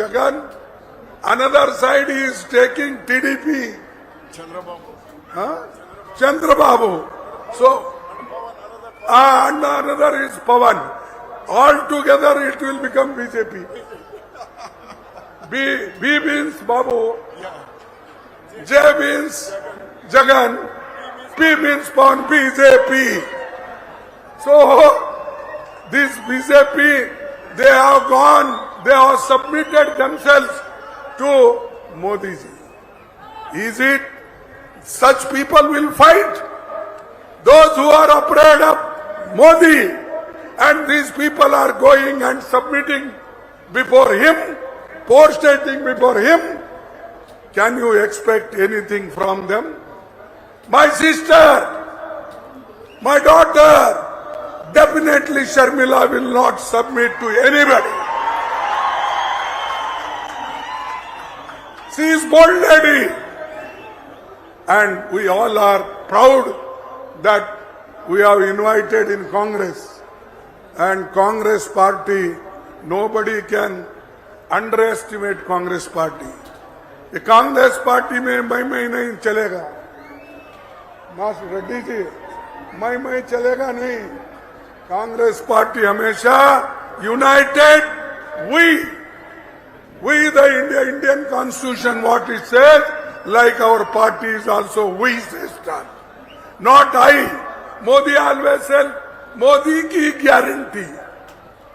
Jagan. Another side is taking TDP. Huh? Chandrababu. So, ah, and another is Pavan. All together it will become BJP. B, B means Babu. J means Jagan. P means Pavan. BJP. So, this BJP, they have gone, they have submitted themselves to Modi ji. Is it such people will fight? Those who are afraid of Modi and these people are going and submitting before him, prostrating before him, can you expect anything from them? My sister, my daughter, definitely Sharmila will not submit to anybody. She is bold lady. And we all are proud that we have invited in Congress. And Congress party, nobody can underestimate Congress party. ये Congress party में मई मई नहीं चलेगा मास रेड्डी जी मई मई चलेगा नहीं Congress party हमेशा United we We, the India, Indian constitution, what it says, like our party is also we sister. Not I. Modi always said, Modi ki guarantee.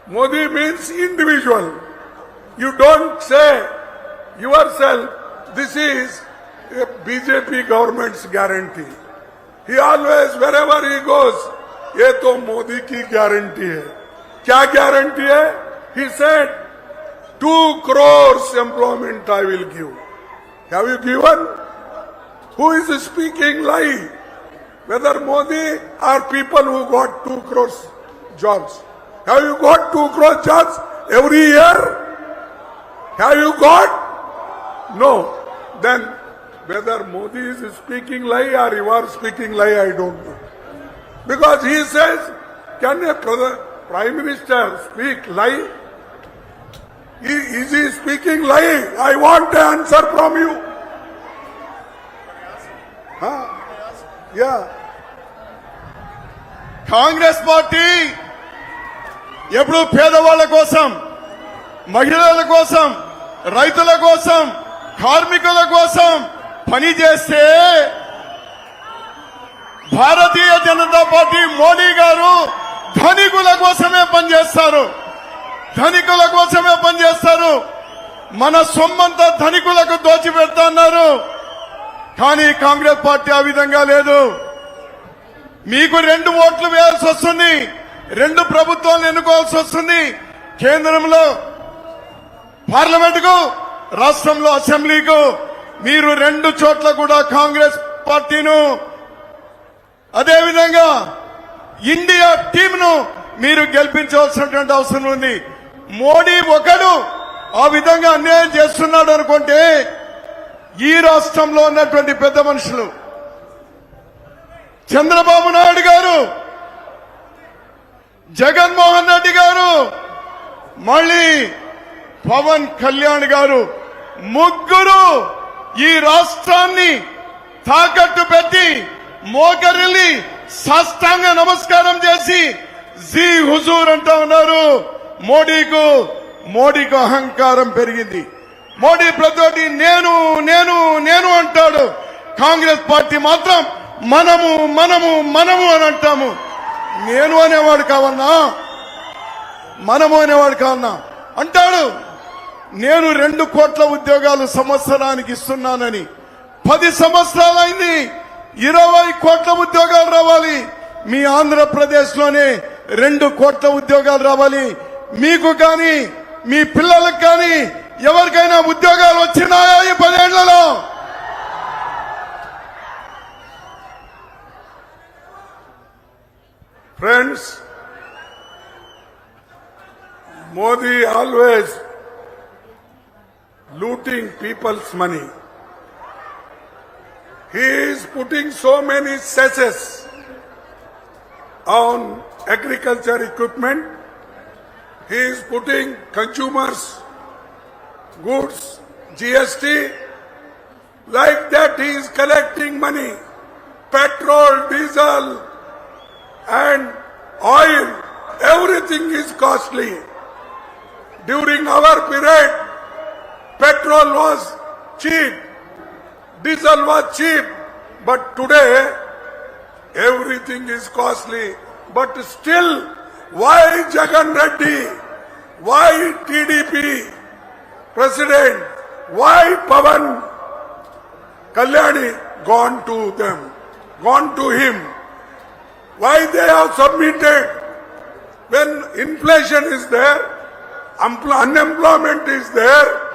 Modi means individual. You don't say yourself, this is a BJP government's guarantee. He always, wherever he goes, ये तो मोदी की guarantee है क्या guarantee है he said two crores employment I will give. Have you given? Who is speaking lie? Whether Modi or people who got two crores jobs. Have you got two crores jobs every year? Have you got? No. Then whether Modi is speaking lie or you are speaking lie, I don't know. Because he says, can a prime minister speak lie? Is is he speaking lie? I want an answer from you. Huh? Yeah. Congress party ఎప్పుడు పేదవాళ్ళ కోసం మహిళల కోసం రైతుల కోసం కార్మికుల కోసం పని చేస్తే భారతీయ జనతా పార్టీ మోడీ గారు ధనికుల కోసమే పనిచేస్తారు ధనికుల కోసమే పనిచేస్తారు. మన సొమ్మంతా ధనికులకు దోచిపెడతాన్నారు కానీ కాంగ్రెస్ పార్టీ ఆ విధంగా లేదు. మీకు రెండు ఓట్లు వేయాల్సి వస్తుంది. రెండు ప్రభుత్వాలను ఎన్నుకోవాల్సి వస్తుంది. కేంద్రంలో పార్లమెంటుకు రాష్ట్రంలో అసెంబ్లీకు. మీరు రెండు చోట్ల కూడా కాంగ్రెస్ పార్టీను అదేవిధంగా ఇండియా టీంను మీరు గెలిపించవలసినటువంటి అవసరం ఉంది. మోడీ ఒకడు ఆ విధంగా అన్యాయం చేస్తున్నాడు అనుకుంటే ఈ రాష్ట్రంలో ఉన్నటువంటి పెద్ద మనుషులు చంద్రబాబు నాయుడు గారు జగన్మోహన్ రెడ్డి గారు మళ్ళీ పవన్ కళ్యాణ్ గారు ముగ్గురు ఈ రాష్ట్రాన్ని తాకట్టు పెట్టి మోకరిల్లి సాష్టాంగ నమస్కారం చేసి జీ హుజూర్ అంటా ఉన్నారు. మోడీకు మోడీకు అహంకారం పెరిగింది. మోడీ ప్రతి నేను నేను నేను అంటాడు. కాంగ్రెస్ పార్టీ మాత్రం మనము మనము మనము అని అంటాము. నేను అనేవాడు కావన్నా? మనము అనేవాడు కావన్నా? అంటాడు. నేను రెండు కోట్ల ఉద్యోగాలు సంవత్సరానికి ఇస్తున్నానని. పది సంవత్సరాలైంది. ఇరవై కోట్ల ఉద్యోగాలు రావాలి. మీ ఆంధ్రప్రదేశ్లోనే రెండు కోట్ల ఉద్యోగాలు రావాలి. మీకు కానీ మీ పిల్లలకు కానీ ఎవరికైనా ఉద్యోగాలు వచ్చినాయా ఈ పదేళ్లలో Friends, Modi always looting people's money. He is putting so many cesses on agriculture equipment. He is putting consumers goods, GST, like that he is collecting money. Petrol, diesel, and oil, everything is costly. During our period, petrol was cheap, diesel was cheap, but today everything is costly. But still, why Jagan Reddy? Why TDP president? Why Pavan Kalyani gone to them, gone to him? Why they have submitted when inflation is there, unemployment is there,